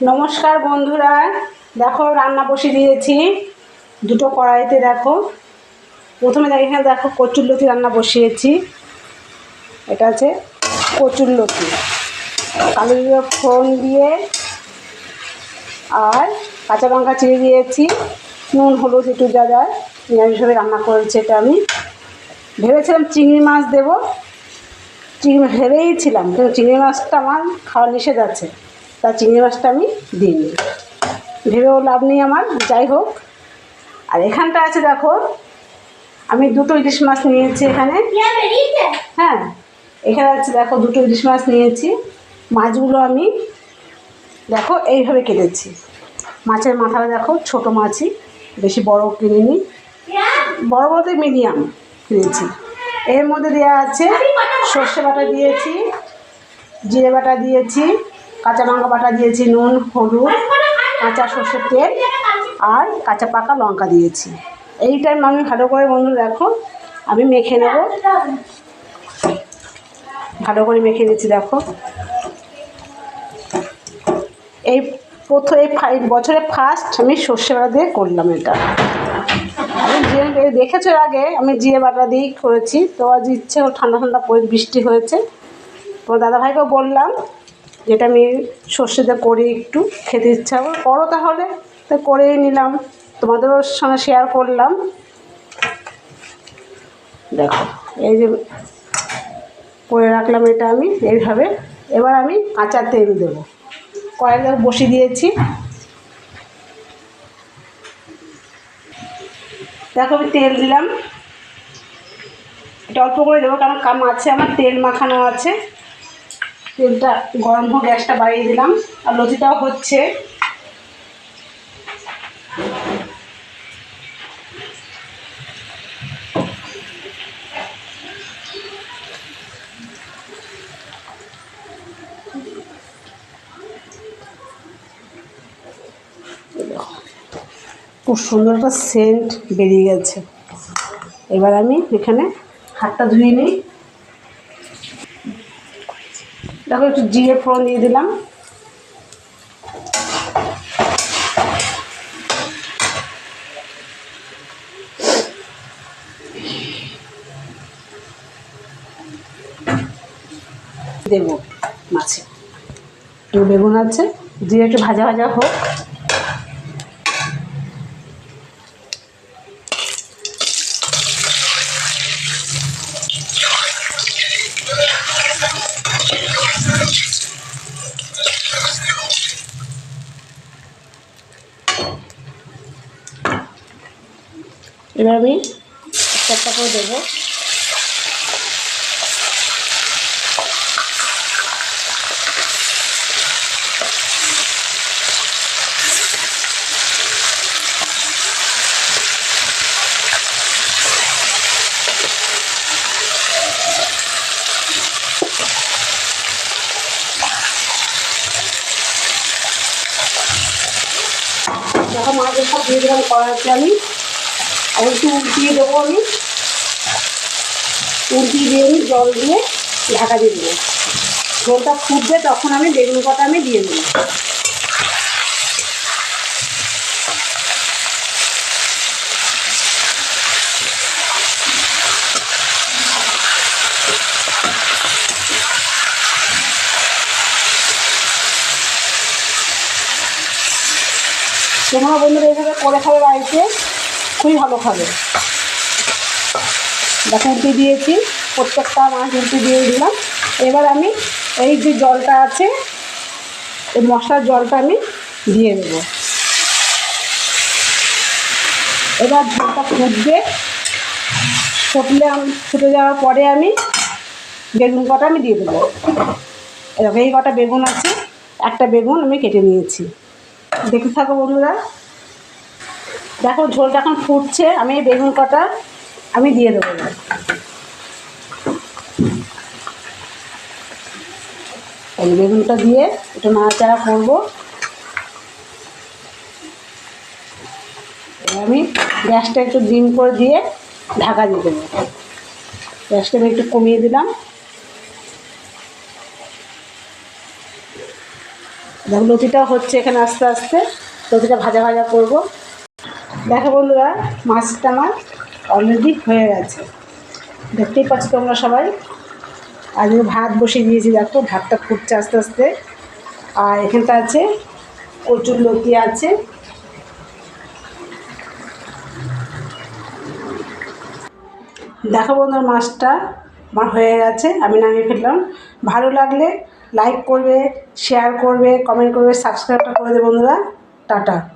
নমস্কার বন্ধুরা, দেখো রান্না বসিয়ে দিয়েছি। দুটো কড়াইতে দেখো। প্রথমে দেখো এখানে দেখো কচুরলতি রান্না বসিয়েছি। এটা আছে কচুরলতি কালো ফোড়ন দিয়ে আর কাঁচা লঙ্কা চিড়ে দিয়েছি। নুন, হলুদ, একটু যা যায় নিরামিষভাবে রান্না করেছি এটা আমি। ভেবেছিলাম চিংড়ি মাছ দেবো। চিংড়ি ভেবেই ছিলাম, কিন্তু চিংড়ি মাছটা আমার খাওয়া নিষেধ আছে। তা চিংড়ি মাছটা আমি দিইনি ভেবেও লাভ নেই আমার, যাই হোক। আর এখানটা আছে দেখো, আমি দুটো ইলিশ মাছ নিয়েছি এখানে। হ্যাঁ এখানে আছে দেখো দুটো ইলিশ মাছ নিয়েছি। মাছগুলো আমি দেখো এইভাবে কেটেছি। মাছের মাথাটা দেখো ছোট মাছই, বেশি বড় কিনিনি। বড় বলতে মিডিয়াম কিনেছি। এর মধ্যে দেওয়া আছে সর্ষে বাটা দিয়েছি, জিরে বাটা দিয়েছি। কাঁচা লঙ্কা বাটা দিয়েছি, নুন, হলুদ, কাঁচা সর্ষের তেল আর কাঁচা পাকা লঙ্কা দিয়েছি। এই টাইম আমি ভালো করে বন্ধু দেখো, আমি মেখে নেব। ভালো করে মেখে নিচ্ছি দেখো। এই প্রথম, এই বছরে ফার্স্ট আমি সর্ষে বাটা দিয়ে করলাম এটা। আমি এই দেখেছ আগে, আমি জিরে বাটা দিয়েই করেছি, তো আজ ইচ্ছে ঠান্ডা ঠান্ডা বৃষ্টি হয়েছে। তো দাদাভাইকেও বললাম যেটা আমি সর্ষে দিয়ে করি একটু খেতে ইচ্ছা হবে করো তাহলে, তো করেই নিলাম। তোমাদেরও সঙ্গে শেয়ার করলাম। দেখো, এই যে করে রাখলাম এটা আমি এইভাবে। এবার আমি কাঁচা তেল দেবো। কড়াইটা বসিয়ে দিয়েছি। দেখো আমি তেল দিলাম। এটা অল্প করে দেবো, কারণ কাম আছে, আমার তেল মাখানো আছে। তেলটা গরম হোক, গ্যাসটা বাড়িয়ে দিলাম। আর লতিটাও হচ্ছে। খুব সুন্দর একটা সেন্ট বেরিয়ে গেছে। এবার আমি এখানে হাতটা ধুয়ে নিই। দেখো একটু জিরে ফোড়ন দিয়ে দিলাম। দেবো মাছে। একটু বেগুন আছে দিয়ে একটু ভাজা ভাজা হোক। আমি একটা একটা করে দেবো। দেখো মাছের সব দিয়ে দিলাম কড়াইতে আমি আর একটু উল্টিয়ে দেবো আমি। উল্টিয়ে দিয়ে আমি জল দিয়ে ঢাকা দিয়ে দেবো। ঝোলটা ফুটবে তখন আমি বেগুন কটা আমি দিয়ে দেবো। তোমরা বন্ধুরা এইভাবে করে খাবে বাড়িতে। খুবই ভালো খাবে। দেখো দিয়েছি, প্রত্যেকটা মাছ উল্টে দিয়ে দিলাম। এবার আমি এই যে জলটা আছে, এই মশলার জলটা আমি দিয়ে দেবো। এবার ঝোলটা ফুটবে। ফুটলে ফুটে যাওয়ার পরে আমি বেগুন কটা আমি দিয়ে দেবো। এই কটা বেগুন আছে, একটা বেগুন আমি কেটে নিয়েছি। দেখে থাকো বন্ধুরা। দেখো, ঝোলটা এখন ফুটছে, আমি বেগুন কটা আমি দিয়ে দেবো বেগুনটা দিয়ে একটু নাড়াচাড়া করব। আমি গ্যাসটা একটু ডিম করে দিয়ে ঢাকা দিয়ে দেবো। গ্যাসটা আমি একটু কমিয়ে দিলাম। দেখো, লতিটাও হচ্ছে এখানে আস্তে আস্তে, লতিটা ভাজা ভাজা করব। দেখো বন্ধুরা, মাছটা আমার অলরেডি হয়ে গেছে। দেখতেই পাচ্ছ তোমরা সবাই। আর ভাত বসিয়ে দিয়েছি, দেখো, ভাতটা ফুটছে আস্তে আস্তে। আর এখানটা আছে কচুর লতি আছে। দেখো বন্ধুরা, মাছটা আমার হয়ে গেছে, আমি নামিয়ে ফেললাম। ভালো লাগলে লাইক করবে শেয়ার করবে কমেন্ট করবে সাবস্ক্রাইবটা করে দেবে বন্ধুরা। টাটা।